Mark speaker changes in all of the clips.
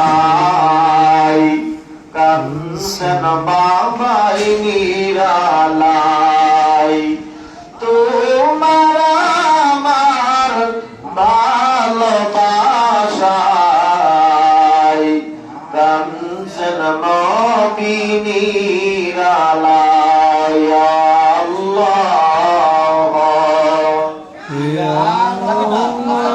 Speaker 1: ভালোবাসাই কাঞ্চন বাবাই নিরালাই। তোমার আমার ভালোবাসাই কাঞ্চন মমিনীরালাই আল্লাহ। গুনার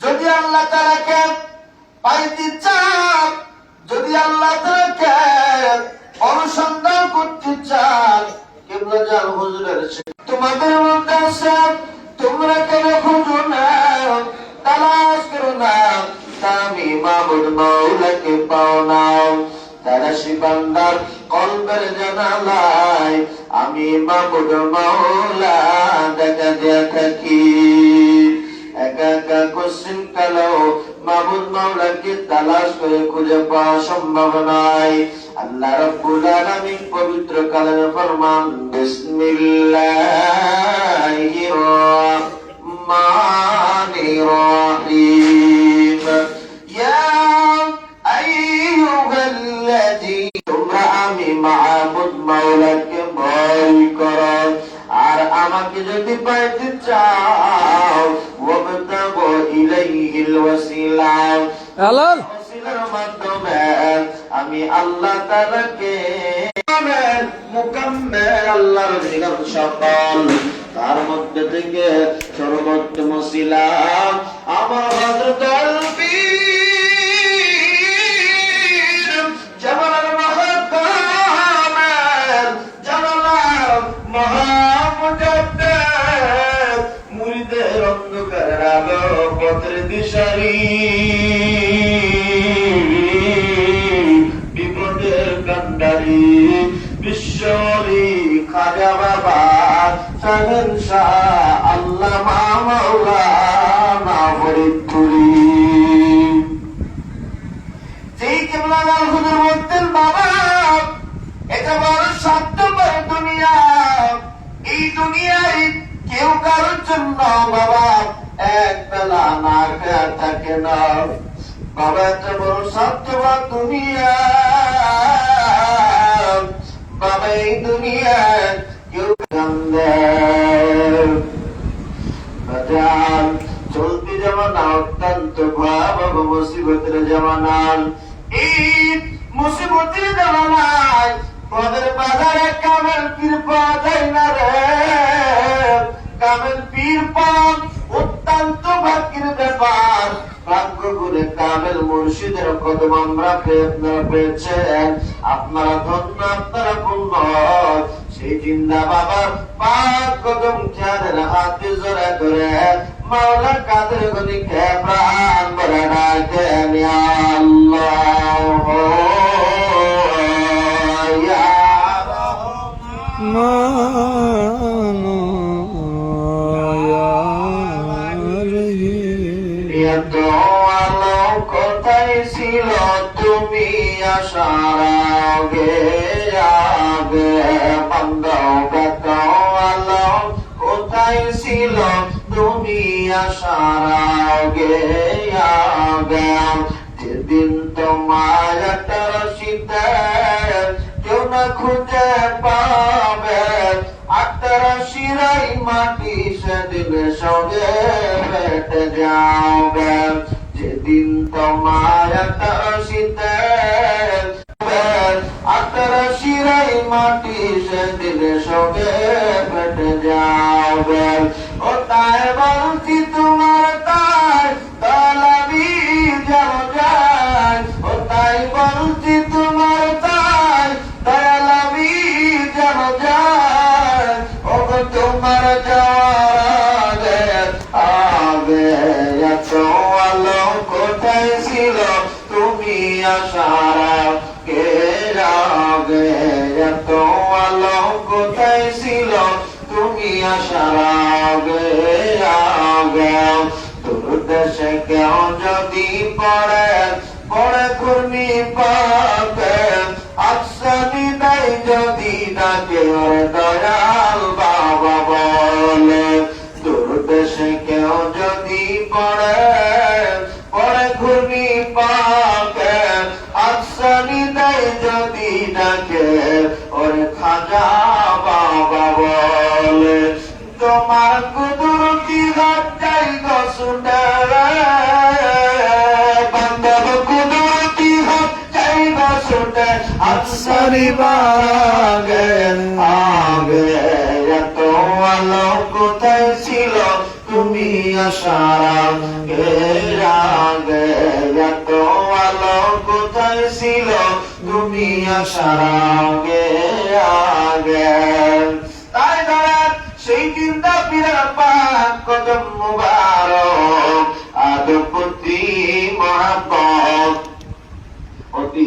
Speaker 1: যদি আল্লাহ তালাকে পাইতে চান, যদি আল্লাহ তালাকে অনুসন্ধান করতে চান, কেবলা জাল হুজুরের তোমাদের মধ্যে আছে, তোমরা কেন খুঁজো না? তালাশ করো না। আমি মাহমুদ মাওলাকে পাও না। তারা শিবান্দার কলবের জানালায়, আমি মাহমুদ মাওলা দেখা দিয়া থাকি। একা একা কোশ্চিন কালো মাহমুদ মাওলাকে তালাশ করে খুঁজে পাওয়া সম্ভব নয়। আল্লাহ রাব্বুল আলামিন পবিত্র কালের ফরমান, বিসমিল্লাহির সকল। তার মধ্যে থেকে সর্বোত্তম ওসিলা আমার দিশারি। বিপদের কান্ডারি বিশ্বরি খাজা বাবা শাহ আল্লাহ মাওলা না ফরিদপুরি যেই কেবলাগাল হুজুর বলতেন, বাবা, এটা বড় স্বার্থপর এই দুনিয়ায় কেউ কারোর জন্য বাবা, এক বেলা না খেয়ে থাকে না। বাবা, এটা বড় স্বার্থপর দুনিয়া। বাবা এই বাজার। চলতি জামানা অত্যন্ত ভয়াবহ মুসিবতের জামানান এই মুসিবতের জামানায় পদের বাজারে কামেল পীর পাওয়া যায় না রে। কামেল পীর পান করে কামেল মুর্শিদের কদম আমরা আপনারা পেয়েছেন আপনারা ধন্য, আপনারা পূর্ণ। সেই জিন্দা বাবা পাক কদম চাঁদের হাতে জোরে করে মাওলা কাদের গনি খে প্রাণ বলে ডাকে আল্লাহ। যেদিন তোমার রশিতে কেউ না খুঁজে পাবে আত্মার শিরাই মাটি সেদিন সঙ্গে মাটি সেদিন সবে ফেটে যাবে ও তাই বলছি কেউ যদি পড়ে পড়ে কুর্মি পাবে আচ্ছা বিদায় যদি ডাকে দয়াল বাগে আগে কোথায় ছিল, তুমি আসার আগে কোথায় ছিল, তুমি আসার তাই ধরেন সেই ফিরার পাক, কদম মুবারক, আদপতি অতি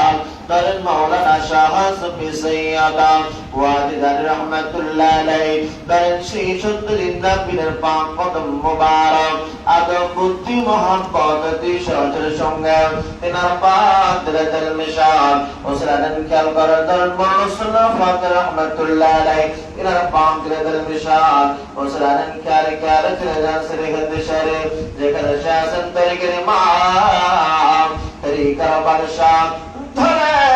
Speaker 1: ধরেন মৌলানা শাহ সুফি সৈয়দা ওয়াদিদার রহমাতুল্লাহ আলাইহি ধরেন সেই সত্তরিন্দা পীরের পাক কদম মুবারক আদম বুদ্ধি মহাব্বত সহজের সঙ্গে তিনার পাক মিশাল ওসরাদান খেয়াল করেন ধরেন মৌলানা ফাত রহমাতুল্লাহ আলাইহি তিনার পাক মিশাল ওসরাদান খেয়ালে খেয়ালে চলে যান শরীয়ত শরীফ যেখানে শাসন তরিকের ইমাম তরিকার বাদশাহ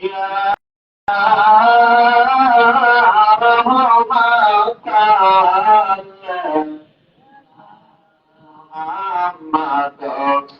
Speaker 1: Yeah.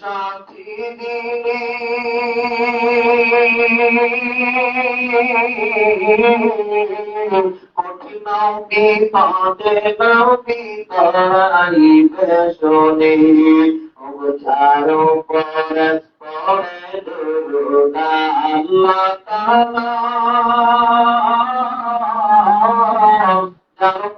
Speaker 1: সাথী দিনে কঠিন নাও বিতাইবে শোনে অবচার পরে দুরুদা আল্লাহ পরে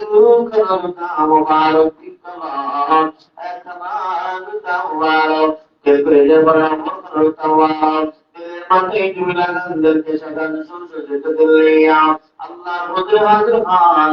Speaker 1: দুরুদ ফেরেশতারা রহমাতাল ইয়া রহমাতাল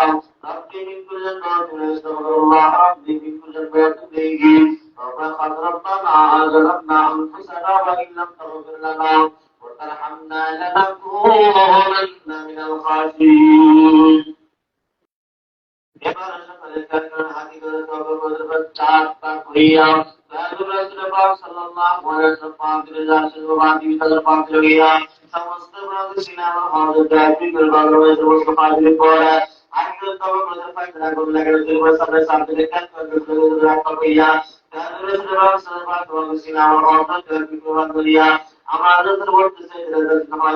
Speaker 1: চার পাক হইয়া রাসূল রাসূল পাক সাল্লাল্লাহু আলাইহি ওয়াসাল্লাম পাক দিলে যাচ্ছেন বাদি তাদের পাক হইয়া সমস্ত ব্রাহ্মণ সিনেমা হজরত দাবি করে ভালোভাবে সমস্ত পাক দিলে পড়া হাতি করে তবে বদর পাক না করে লাগে যে সামনে সামনে কাজ করে করে রাখা হইয়া রাসূল রাসূল পাক সাল্লাল্লাহু আলাইহি ওয়াসাল্লাম সিনেমা হজরত দাবি করে করিয়া আমরা আদর বলতেছে এটা নামাজ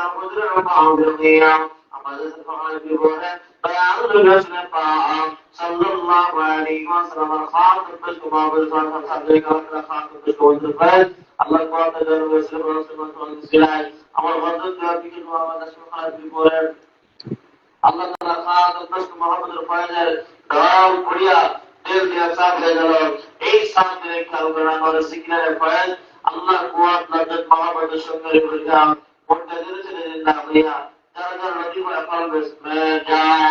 Speaker 1: পড়ি এবার হযরত মাহমুদিয়া আমাদের সমাজ বিবরণ بيان الرسول الطاعة صلى الله عليه وسلم الخاطب بشكما بالفرق الحديث وكلا خاطب بشكما بالفرق الله تعالى جل وسلم ورسول الله سلاي আমার বন্ধু জয়কে কিন্তু আমাদের সমাজ বিবরণ আল্লাহ তাআলা খাতাম বশক মুহাম্মদের ফয়জের দাম করিয়া দিল দিয়া সাথ হয়ে গেল এই সাথ দিয়ে খেয়াল করা আমাদের সিগনালের ফয়জ আল্লাহ কুয়াত লাজত মহাব্বতের সঙ্গে করিয়া পড়তে দিয়েছিলেন না হইয়া যারা যারা নদী করে ফল বেসমে যান